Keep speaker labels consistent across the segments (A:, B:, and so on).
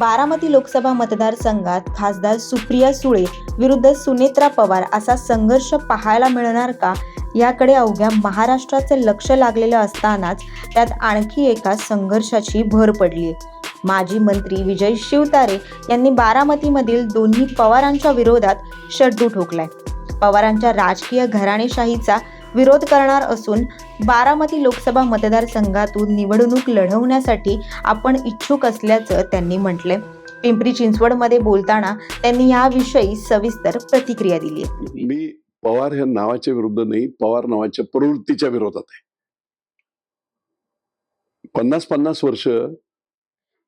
A: बारामती लोकसभा मतदारसंघात खासदार सुप्रिया सुळे विरुद्ध सुनेत्रा पवार असा संघर्ष पाहायला मिळणार का? याकडे अवघ्या महाराष्ट्राचे लक्ष लागलेलं असतानाच त्यात आणखी एका संघर्षाची भर पडली. माजी मंत्री विजय शिवतारे यांनी बारामतीमधील दोन्ही पवारांच्या विरोधात शड्डू ठोकलाय. पवारांच्या राजकीय घराणेशाहीचा विरोध करणार असून बारामती लोकसभा मतदारसंघातून निवडणूक लढवण्यासाठी आपण इच्छुक असल्याचं त्यांनी म्हटलंय. पिंपरी चिंचवडमध्ये बोलताना त्यांनी याविषयी सविस्तर प्रतिक्रिया दिली
B: मी पवार ह्या नावाच्या विरुद्ध नाही पवार नावाच्या प्रवृत्तीच्या विरोधात आहे. पन्नास पन्नास वर्ष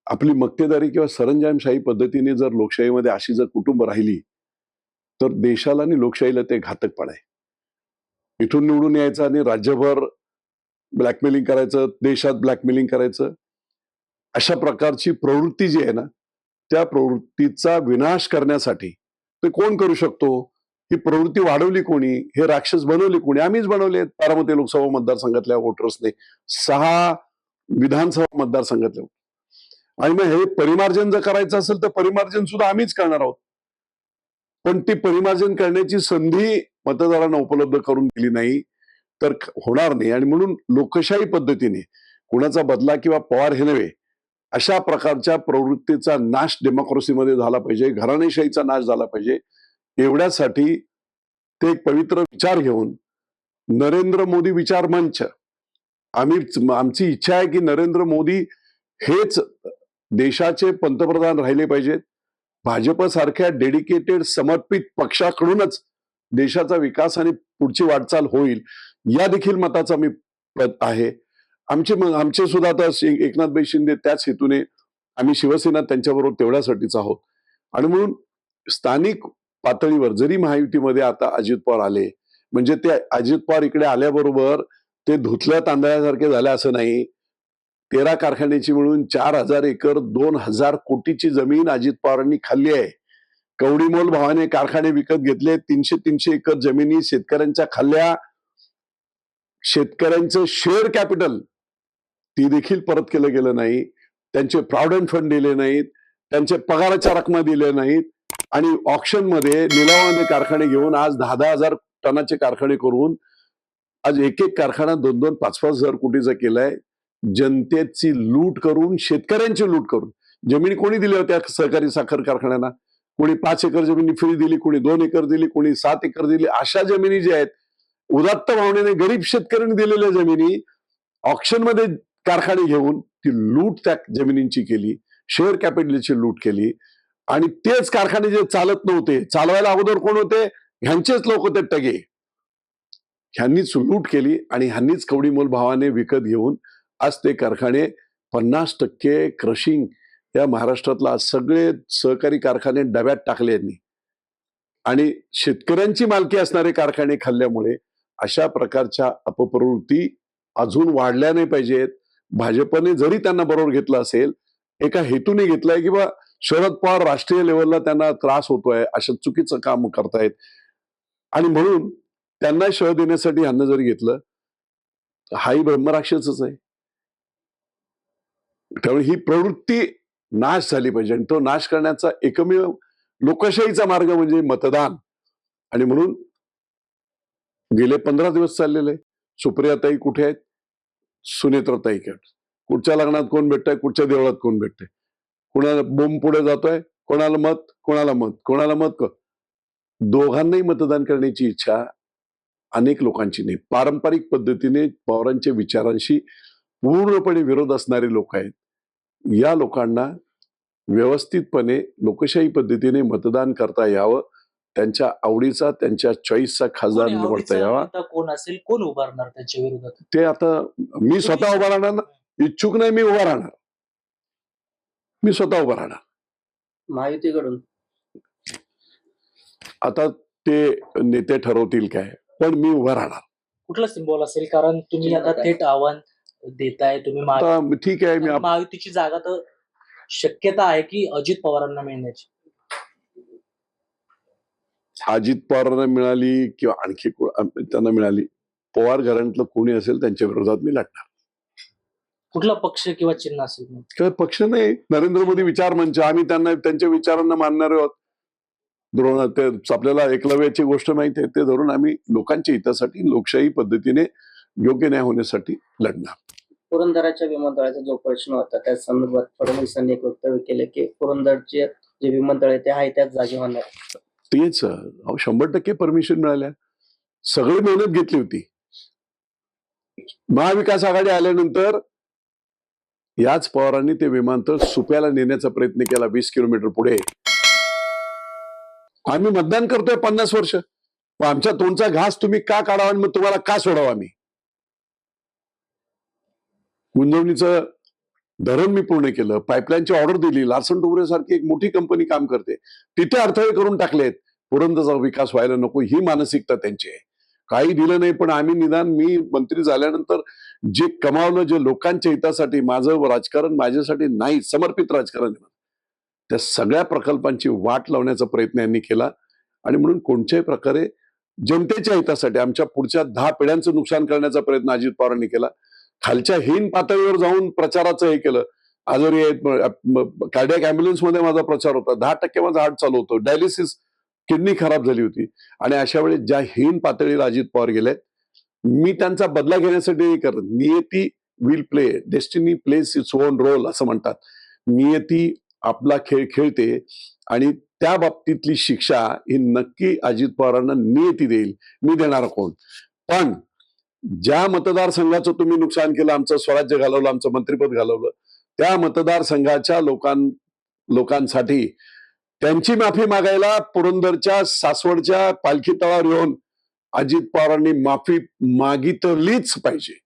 B: आपली मक्तेदारी किंवा सरंजामशाही पद्धतीने जर लोकशाहीमध्ये अशी जर कुटुंब राहिली तर देशाला आणि लोकशाहीला ते घातक आहे. इथून निवडून यायचं आणि राज्यभर ब्लॅकमेलिंग करायचं देशात ब्लॅकमेलिंग करायचं. अशा प्रकारची प्रवृत्ती जी आहे ना त्या प्रवृत्तीचा विनाश करण्यासाठी ते कोण करू शकतो? ही प्रवृत्ती वाढवली कोणी? हे राक्षस बनवले कोणी? आम्हीच बनवले बारामती लोकसभा मतदारसंघातल्या वोटर्सने सहा विधानसभा मतदारसंघातले आणि मग हे परिमार्जन जर करायचं असेल तर परिमार्जन सुद्धा आम्हीच करणार आहोत. पण ती परिमार्जन करण्याची संधी मतदारांना उपलब्ध करून दिली नाही तर होणार नाही. आणि म्हणून लोकशाही पद्धतीने कुणाचा बदला किंवा पवार हे नव्हे अशा प्रकारच्या प्रवृत्तीचा नाश डेमोक्रेसीमध्ये झाला पाहिजे घराणेशाहीचा नाश झाला पाहिजे एवढ्यासाठी ते एक पवित्र विचार घेऊन नरेंद्र मोदी विचार मंच. आम्ही आमची इच्छा आहे की नरेंद्र मोदी हेच देशाचे पंतप्रधान राहिले पाहिजेत. भाजप सारख्या डेडिकेटेड समर्पित पक्षाकडूनच देशाचा विकास आणि पुढची वाटचाल होईल या देखील मताचा मी आहे. आमचे आमचे सुद्धा आता एकनाथभाई शिंदे त्याच हेतूने आम्ही शिवसेना त्यांच्याबरोबर तेवढ्यासाठीच आहोत. आणि म्हणून स्थानिक पातळीवर जरी महायुतीमध्ये आता अजित पवार आले म्हणजे ते अजित पवार इकडे आल्याबरोबर ते धुतल्या तांदळासारखे झाले असं नाही. तेरा कारखान्याची मिळून चार हजार एकर दोन हजार कोटीची जमीन अजित पवारांनी खाल्ली आहे. कवडीमोल भावाने कारखाने विकत घेतले तीनशे तीनशे एकर जमिनी शेतकऱ्यांच्या खाल्ल्या. शेतकऱ्यांचं शेअर कॅपिटल ती देखील परत केलं गेलं नाही. त्यांचे प्रॉव्हिडंट फंड दिले नाहीत. त्यांचे पगाराच्या रकमा दिल्या नाहीत. आणि ऑप्शनमध्ये लिलावाने कारखाने घेऊन आज दहा दहा हजार टनाचे कारखाने करून आज एक एक कारखाना दोन दोन पाच पाच हजार कोटीचा केलाय. जनतेची लूट करून शेतकऱ्यांची लूट करून. जमिनी कोणी दिल्या होत्या सहकारी साखर कारखान्यांना कोणी पाच एकर जमिनी फ्री दिली कोणी दोन एकर दिली कोणी सात एकर दिली. अशा जमिनी ज्या आहेत उदात्त भावनेने गरीब शेतकऱ्यांनी दिलेल्या जमिनी ऑप्शनमध्ये कारखाने घेऊन ती लूट त्या जमिनींची केली शेअर कॅपिटलची लूट केली. आणि तेच कारखाने जे चालत नव्हते चालवायला अगोदर कोण होते? ह्यांचेच लोक होते टगे. ह्यांनीच लूट केली आणि ह्यांनीच कवडी मोल भावाने विकत घेऊन आज ते कारखाने पन्नास टक्के क्रशिंग या महाराष्ट्रातला सगळे सहकारी कारखाने डब्यात टाकले यांनी. आणि शेतकऱ्यांची मालकी असणारे कारखाने खाल्ल्यामुळे अशा प्रकारच्या अपप्रवृत्ती अजून वाढल्या नाही पाहिजेत. भाजपने जरी त्यांना बरोबर घेतलं असेल एका हेतूने घेतलाय किंवा शरद पवार राष्ट्रीय लेवलला त्यांना त्रास होतोय अशा चुकीचं काम करतायत. आणि म्हणून त्यांना शह देण्यासाठी ह्यांना जरी घेतलं हाही ब्रह्मराक्षसच आहे. त्यामुळे ही प्रवृत्ती नाश झाली पाहिजे आणि तो नाश करण्याचा एकमेव लोकशाहीचा मार्ग म्हणजे मतदान. आणि म्हणून गेले पंधरा दिवस चाललेले. सुप्रियाताई कुठे आहेत? सुनेत्रताई कट कुठच्या लग्नात कोण भेटतंय? कुठच्या देवळात कोण भेटतंय? कुणाला बोंब पुढे जातोय? कोणाला मत? कोणाला मत? कोणाला मत क- दोघांनाही मतदान करण्याची इच्छा अनेक लोकांची नाही. पारंपरिक पद्धतीने पवारांच्या विचारांशी पूर्णपणे विरोध असणारे लोक आहेत. या लोकांना व्यवस्थितपणे लोकशाही पद्धतीने मतदान करता यावं. त्यांच्या आवडीचा त्यांच्या चॉईसचा खासदार निवडता यावा.
C: कोण असेल? कोण उभारणार त्याच्या विरोधात?
B: ते आता मी स्वतः उभा राहणार ना? इच्छुक नाही मी उभा राहणार. मी स्वतः उभा राहणार.
C: महायुतीकडून
B: आता ते नेते ठरवतील काय पण मी उभा राहणार.
C: कुठला सिम्बॉल असेल? कारण तुम्ही आता थेट आव्हान देताय तुम्ही महा-
B: ठीक आहे मी आप-
C: महायुतीची जागा तर शक्यता आहे की अजित पवारांना मिळण्याची?
B: अजित पवारांना मिळाली किंवा आणखी त्यांना मिळाली. पवार घराण्यातलं कोणी असेल त्यांच्या विरोधात मी लढणार.
C: कुठला पक्ष किंवा चिन्ह असेल मग?
B: काय पक्ष नाही नरेंद्र मोदी विचार मंच. आम्ही त्यांना त्यांच्या विचारांना मानणारे आहोत. द्रोण ते आपल्याला एकलव्याची गोष्ट माहिती आहे ते धरून आम्ही लोकांच्या हितासाठी लोकशाही पद्धतीने योग्य न्याय होण्यासाठी लढणार.
D: पुरंदराच्या विमानतळाचा जो प्रश्न होता त्या संदर्भात फडणवीसांनी एक वक्तव्य केलं की पुरंदरचे जे विमानतळ आहे ते आहे त्याच जागी होणार.
B: तेच शंभर टक्के परमिशन मिळाल्या. सगळी मेहनत घेतली होती. महाविकास आघाडी आल्यानंतर याच पवारांनी ते विमानतळ सुप्याला नेण्याचा प्रयत्न केला वीस किलोमीटर पुढे. आम्ही मतदान करतोय पन्नास वर्ष. आमच्या तोंडचा घास तुम्ही का काढावा आणि मग तुम्हाला का सोडावा आम्ही? गुंजवणीचं धरण मी पूर्ण केलं. पाईपलाईनची ऑर्डर दिली. लार्सन डुबरे सारखी एक मोठी कंपनी काम करते. तिथे अडथळे करून टाकलेत. पुरंदरचा विकास व्हायला नको. ही मानसिकता त्यांची आहे. काही दिलं नाही पण आम्ही निदान मी मंत्री झाल्यानंतर जे कमावलं जे लोकांच्या हितासाठी माझं राजकारण माझ्यासाठी नाही समर्पित राजकारण त्या सगळ्या प्रकल्पांची वाट लावण्याचा प्रयत्न यांनी केला. आणि म्हणून कोणत्याही प्रकारे जनतेच्या हितासाठी आमच्या पुढच्या दहा पिढ्यांचं नुकसान करण्याचा प्रयत्न अजित पवारांनी केला. खालच्या हीन पातळीवर जाऊन प्रचाराचं हे केलं. आजोरी कार्डियक अँब्युलन्समध्ये माझा प्रचार होता. दहा टक्के माझा हार्ट चालू होतं. डायलिसिस किडनी खराब झाली होती. आणि अशा वेळी ज्या हीन पातळीला अजित पवार गेले मी त्यांचा बदला घेण्यासाठी करत. नियती will play destiny plays its own role असं म्हणतात. नियती आपला खेळ खेळते आणि त्या बाबतीतली शिक्षा ही नक्की अजित पवारांना नियती देईल. मी देणार कोण? पण ज्या मतदारसंघाचं तुम्ही नुकसान केलं आमचं स्वराज्य घालवलं आमचं मंत्रिपद घालवलं त्या मतदारसंघाच्या लोकां लोकांसाठी त्यांची माफी मागायला पुरंदरच्या सासवडच्या पालखी तळावर येऊन अजित पवारांनी माफी मागितलीच पाहिजे.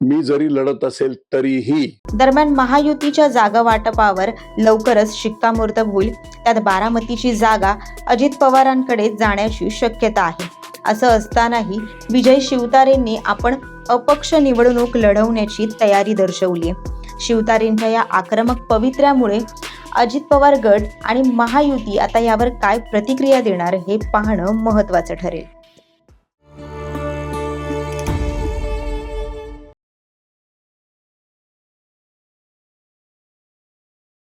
B: मी जरी लढत असेल तरीही
A: दरम्यान महायुतीच्या जागा वाटपावर लवकरच शिक्कामोर्तब होईल. त्यात बारामतीची जागा अजित पवारांकडे जाण्याची शक्यता आहे. असं असतानाही विजय शिवतारेंनी आपण अपक्ष निवडणूक लढवण्याची तयारी दर्शवली शिवतारेंच्या या आक्रमक पवित्र्यामुळे अजित पवार गट आणि महायुती आता यावर काय प्रतिक्रिया देणार हे पाहणं महत्त्वाचं ठरेल.